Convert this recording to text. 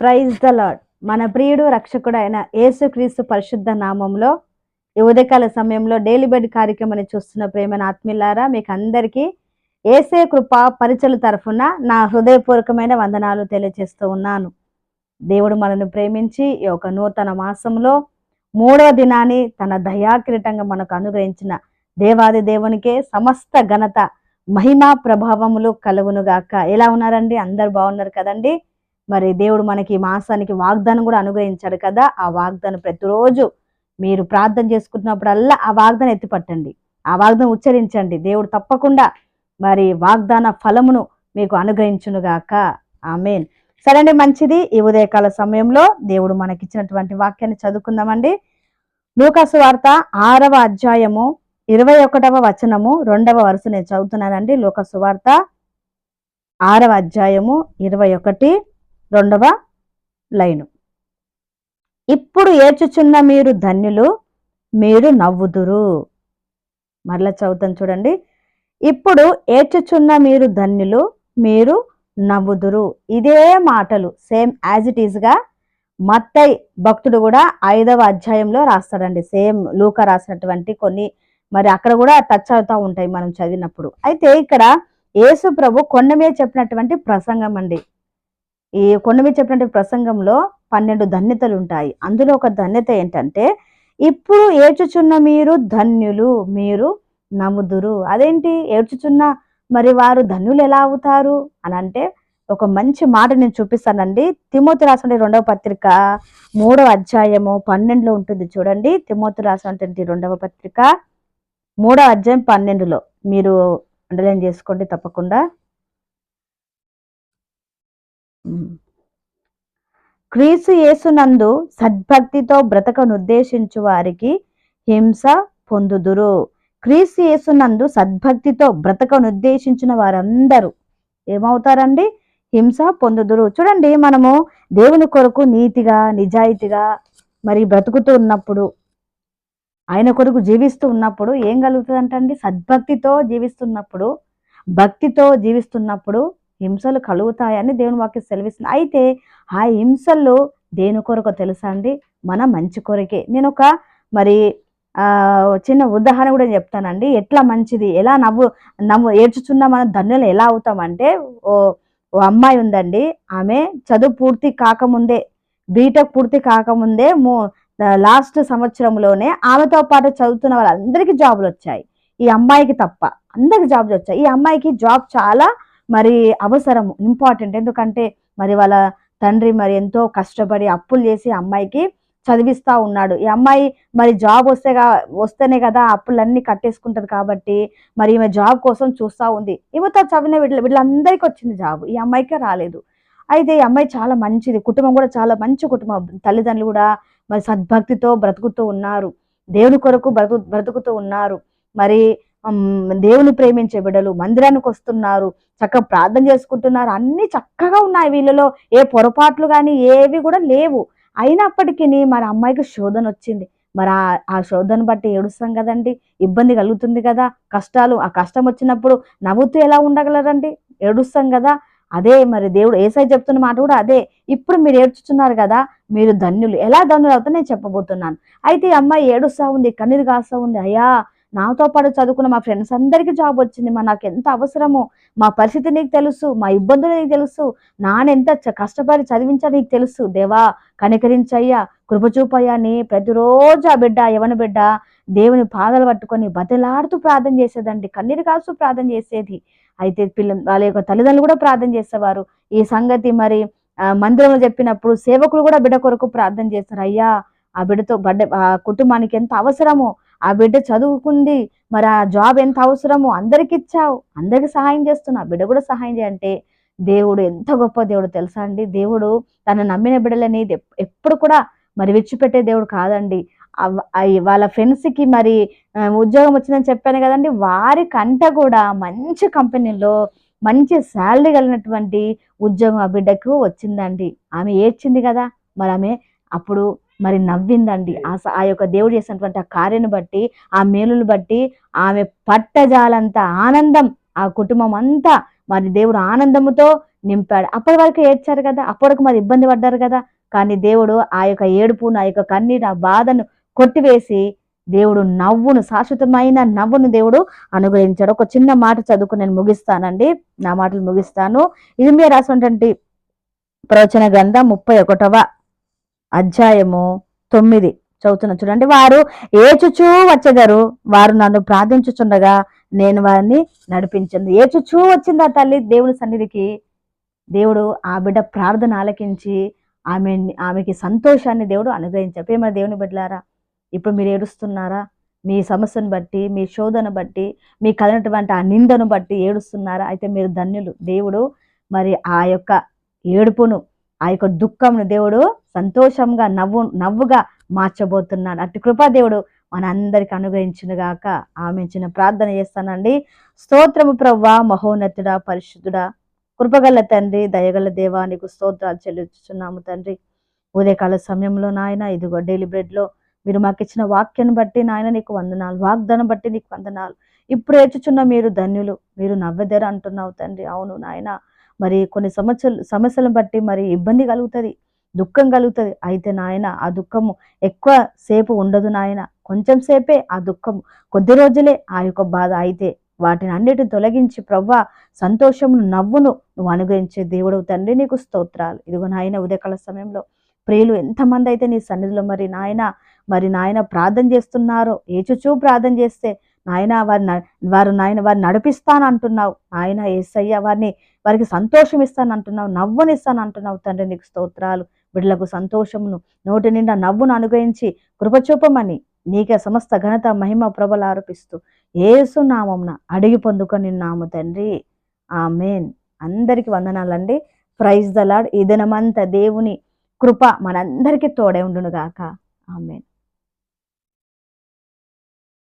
Praise the lord మన ప్రియుడు రక్షకుడు అయిన యేసుక్రీస్తు పరిశుద్ధ నామంలో ఈ ఉదయకాల సమయంలో డైలీ బెడ్ కార్యక్రమాన్ని చూస్తున్న ప్రేమైన ఆత్మీయులారా మీకు అందరికీ ఏసే కృప పరిచల తరఫున నా హృదయపూర్వకమైన వందనాలు తెలియజేస్తూ ఉన్నాను. దేవుడు మనను ప్రేమించి ఈ యొక్క నూతన మాసంలో మూడవ దినాన్ని తన దయాకిరీటంగా మనకు అనుగ్రహించిన దేవాది దేవునికే సమస్త ఘనత మహిమా ప్రభావములు కలుగునుగాక. ఎలా ఉన్నారండి? అందరు బాగున్నారు కదండి? మరి దేవుడు మనకి మాసానికి వాగ్దానం కూడా అనుగ్రహించాడు కదా ఆ వాగ్దానం ప్రతిరోజు మీరు ప్రార్థన చేసుకుంటున్నప్పుడల్లా ఆ వాగ్దానం ఎత్తిపట్టండి. ఆ వాగ్దానం ఉచ్చరించండి. దేవుడు తప్పకుండా మరి వాగ్దాన ఫలమును మీకు అనుగ్రహించునుగాక. ఆమెన్. సరే అండి మంచిది. ఈ ఉదయకాల సమయంలో దేవుడు మనకిచ్చినటువంటి వాక్యాన్ని చదువుకుందామండి. లూకాసు వార్త ఆరవ అధ్యాయము ఇరవై ఒకటవ వచనము రెండవ వరుస నేను చదువుతున్నానండి. లూకాసు ఆరవ అధ్యాయము ఇరవై ఒకటి రెండవ లైను. ఇప్పుడు ఏడ్చుచున్న మీరు ధన్యులు మీరు నవ్వుదురు. మరలా చదువుతాను చూడండి. ఇప్పుడు ఏడ్చుచున్న మీరు ధన్యులు మీరు నవ్వుదురు. ఇదే మాటలు సేమ్ యాజ్ ఇట్ ఈస్గా మత్తై భక్తుడు కూడా ఐదవ అధ్యాయంలో రాస్తాడండి. సేమ్ లూక రాసినటువంటి కొన్ని మరి అక్కడ కూడా టచ్ అవుతూ ఉంటాయి మనం చదివినప్పుడు. అయితే ఇక్కడ యేసు ప్రభు కొండ మీద చెప్పినటువంటి ప్రసంగం అండి. ఈ కొండ మీద చెప్పినటువంటి ప్రసంగంలో పన్నెండు ధన్యతలు ఉంటాయి. అందులో ఒక ధన్యత ఏంటంటే ఇప్పుడు ఏడ్చుచున్న మీరు ధన్యులు మీరు నమ్ముదురు అదేంటి? ఏడ్చుచున్న మరి వారు ధన్యులు ఎలా అవుతారు? అని అంటే ఒక మంచి మాట నేను చూపిస్తానండి. తిమోతి రాసిన రెండవ పత్రిక మూడవ అధ్యాయము పన్నెండులో ఉంటుంది చూడండి. తిమోతి రాసినటువంటి రెండవ పత్రిక మూడవ అధ్యాయం పన్నెండులో. మీరు అండర్లైన్ చేసుకోండి తప్పకుండా. క్రీస్తు యేసునందు సద్భక్తితో బ్రతకనుద్దేశించు వారికి హింస పొందుదురు. క్రీస్తు యేసునందు సద్భక్తితో బ్రతకనుద్దేశించిన వారందరూ ఏమవుతారండి? హింస పొందుదురు. చూడండి మనము దేవుని కొరకు నీతిగా నిజాయితీగా మరి బ్రతుకుతూ ఉన్నప్పుడు ఆయన కొరకు జీవిస్తూ ఉన్నప్పుడు ఏం కలుగుతుందంటండి? సద్భక్తితో జీవిస్తున్నప్పుడు భక్తితో జీవిస్తున్నప్పుడు హింసలు కలుగుతాయని దేవుని వాక్యం సెలవిస్తుంది. అయితే ఆ హింసలు దేని కొరకు తెలుసా అండి? మన మంచి కొరకే. నేను ఒక మరి చిన్న ఉదాహరణ కూడా చెప్తానండి. ఎట్లా మంచిది? ఎలా నవ్వు నవ్వు ఏడ్చుచున్న మన ధన్యులు ఎలా అవుతామంటే ఓ ఓ అమ్మాయి ఉందండి. ఆమె చదువు పూర్తి కాకముందే బీటెక్ పూర్తి కాకముందే మూ లాస్ట్ సంవత్సరంలోనే ఆమెతో పాటు చదువుతున్న వాళ్ళందరికీ జాబులు వచ్చాయి. ఈ అమ్మాయికి తప్ప అందరికి జాబ్స్ వచ్చాయి. ఈ అమ్మాయికి జాబ్ చాలా మరి అవసరం ఇంపార్టెంట్ ఎందుకంటే మరి వాళ్ళ తండ్రి మరి ఎంతో కష్టపడి అప్పులు చేసి అమ్మాయికి చదివిస్తా ఉన్నాడు. ఈ అమ్మాయి మరి జాబ్ వస్తే వస్తేనే కదా అప్పులన్నీ కట్టేసుకుంటుంది కాబట్టి మరి ఈమె జాబ్ కోసం చూస్తూ ఉంది. ఈమెతో చదివిన వీళ్ళ వీళ్ళందరికీ వచ్చింది జాబ్ ఈ అమ్మాయికే రాలేదు. అయితే ఈ అమ్మాయి చాలా మంచిది. కుటుంబం కూడా చాలా మంచి కుటుంబం. తల్లిదండ్రులు కూడా మరి సద్భక్తితో బ్రతుకుతూ ఉన్నారు. దేవుని కొరకు బ్రతు బ్రతుకుతూ ఉన్నారు. మరి దేవుని ప్రేమించే బిడ్డలు మందిరానికి వస్తున్నారు చక్కగా ప్రార్థన చేసుకుంటున్నారు. అన్ని చక్కగా ఉన్నాయి. వీళ్ళలో ఏ పొరపాట్లు కానీ ఏవి కూడా లేవు. అయినప్పటికీ మరి అమ్మాయికి శోధన వచ్చింది. మరి ఆ- శోధన బట్టి ఏడుస్తాం కదండి. ఇబ్బంది కలుగుతుంది కదా. కష్టాలు ఆ కష్టం వచ్చినప్పుడు నవ్వుతూ ఎలా ఉండగలరండి? ఏడుస్తాం కదా. అదే మరి దేవుడు ఏసై చెప్తున్న మాట కూడా అదే. ఇప్పుడు మీరు ఏడ్చుతున్నారు కదా మీరు ధన్యులు. ఎలా ధన్యులు అవుతా నేను చెప్పబోతున్నాను. అయితే ఈ అమ్మాయి ఏడుస్తా ఉంది కన్నీరు కాస్తా ఉంది. అయ్యా నాతో పాటు చదువుకున్న మా ఫ్రెండ్స్ అందరికీ జాబ్ వచ్చింది. మా నాకు ఎంత అవసరమో మా పరిస్థితి నీకు తెలుసు మా ఇబ్బందులు నీకు తెలుసు నానెంత చ- కష్టపడి చదివించా నీకు తెలుసు. దేవా కనికరించయ్యా కృపచూపయ్యా అని ప్రతిరోజు ఆ బిడ్డ యవన బిడ్డ దేవుని పాదలు పట్టుకొని బతిలాడుతూ ప్రార్థన చేసేదండి. కన్నీరు కాస్తూ ప్రార్థన చేసేది. అయితే పిల్ల వాళ్ళ యొక్క తల్లిదండ్రులు కూడా ప్రార్థన చేసేవారు. ఈ సంగతి మరి ఆ, మందిరంలో చెప్పినప్పుడు సేవకులు కూడా బిడ్డ కొరకు ప్రార్థన చేస్తారు. అయ్యా ఆ బిడ్డతో బడ్డ ఆ కుటుంబానికి ఎంత అవసరమో ఆ బిడ్డ చదువుకుంది మరి ఆ జాబ్ ఎంత అవసరమో అందరికి ఇచ్చావు అందరికి సహాయం చేస్తున్నావు బిడ్డ కూడా సహాయం చేయంటే దేవుడు ఎంత గొప్ప దేవుడు తెలుసా అండి? దేవుడు తను నమ్మిన బిడ్డలని ఎప్పుడు కూడా మరి విచ్చిపెట్టే దేవుడు కాదండి. వాళ్ళ ఫ్రెండ్స్కి మరి ఉద్యోగం వచ్చిందని చెప్పాను కదండి. వారి కంట కూడా మంచి కంపెనీలో మంచి శాలరీ కలిగినటువంటి ఉద్యోగం ఆ బిడ్డకు వచ్చిందండి. ఆమె ఏడ్చింది కదా మరి ఆమె అప్పుడు మరి నవ్విందండి. ఆ ఆ యొక్క దేవుడు చేసినటువంటి ఆ కార్యాన్ని బట్టి ఆ మేలును బట్టి ఆమె పట్టజాలంత ఆనందం ఆ కుటుంబం అంతా మరి దేవుడు ఆనందముతో నింపాడు. అప్పటి వరకు ఏడ్చారు కదా అప్పటి వరకు మరి ఇబ్బంది పడ్డారు కదా. కానీ దేవుడు ఆ యొక్క ఏడుపును ఆ యొక్క కన్నీరు ఆ బాధను కొట్టివేసి దేవుడు నవ్వును శాశ్వతమైన నవ్వును దేవుడు అనుగ్రహించాడు. ఒక చిన్న మాట చదువుకుని నేను ముగిస్తానండి. నా మాటలు ముగిస్తాను. ఇది మీరు రాసినటువంటి ప్రవచన గ్రంథం ముప్పై ఒకటవ అధ్యాయము తొమ్మిది చదువుతున్న చూడండి వారు ఏచుచూ వచ్చేదారు. వారు నన్ను ప్రార్థించుచుండగా నేను వారిని నడిపించింది ఏచుచూ వచ్చింది ఆ తల్లి దేవుని సన్నిధికి? దేవుడు ఆ బిడ్డ ప్రార్థన ఆలకించి ఆమె ఆమెకి సంతోషాన్ని దేవుడు అనుగ్రహించారు ప్రేమ దేవుని బిడ్డలారా ఇప్పుడు మీరు ఏడుస్తున్నారా? మీ సమస్యను బట్టి మీ శోధన బట్టి మీ కలిగినటువంటి ఆ నిందను బట్టి ఏడుస్తున్నారా? అయితే మీరు ధన్యులు. దేవుడు మరి ఆ యొక్క ఏడుపును ఆ యొక్క దుఃఖంను దేవుడు సంతోషంగా నవ్వు నవ్వుగా మార్చబోతున్నాడు. అటు కృపాదేవుడు దేవుడు మనందరికి అనుగ్రహించునుగాక. ఆమె చిన్న ప్రార్థన చేస్తానండి. స్తోత్రము ప్రవ్వా మహోన్నతుడా పరిశుద్ధుడా కృపగల తండ్రి దయగల దేవా నీకు స్తోత్రాలు చెల్లిస్తున్నాము తండ్రి. ఉదయకాల సమయంలో నాయన ఇదిగో డైలీ బ్రెడ్లో మీరు మాకు ఇచ్చిన వాక్యాన్ని బట్టి నాయన నీకు వందనాలు. వాగ్దానం బట్టి నీకు వందనాలు. ఇప్పుడు ఏడ్చుచున్న మీరు ధన్యులు. మీరు నవ్వెదర అంటున్నావు తండ్రి. అవును నాయన. మరి కొన్ని సమస్యలు సమస్యలను బట్టి మరి ఇబ్బంది కలుగుతుంది దుఃఖం కలుగుతుంది. అయితే నాయన ఆ దుఃఖము ఎక్కువ సేపు ఉండదు నాయన. కొంచెం సేపే ఆ దుఃఖం కొద్ది రోజులే ఆ యొక్క బాధ అయితే వాటిని అన్నిటిని తొలగించి ప్రవ్వా సంతోషమును నవ్వును నువ్వు అనుగ్రహించే దేవుడు తండ్రి. నీకు స్తోత్రాలు. ఇదిగో నాయన ఉదయకాల సమయంలో ప్రియులు ఎంతమంది అయితే నీ సన్నిధిలో మరి నాయన మరి నాయన ప్రార్థన చేస్తున్నారో ఏచుచూ ప్రార్థన చేస్తే నాయన వారి న- వారు నాయన వారిని నడిపిస్తాను అంటున్నావు నాయన ఏసయ్య వారిని వారికి సంతోషం ఇస్తాను అంటున్నావు నవ్వునిస్తాను అంటున్నావు తండ్రి నీకు స్తోత్రాలు. బిడ్డలకు సంతోషమును నోటి నిండా నవ్వును అనుగ్రహించి కృపచూపమని నీకే సమస్త ఘనత మహిమ ప్రభలు ఆరోపిస్తూ ఏసు నామంన అడిగి పొందుకొని నాము తండ్రి. ఆమెన్. అందరికి వందనాలండి. ప్రైజ్ ద లాడ్ ఈ దినమంతా దేవుని కృప మనందరికీ తోడే ఉండును గాక ఆమెన్.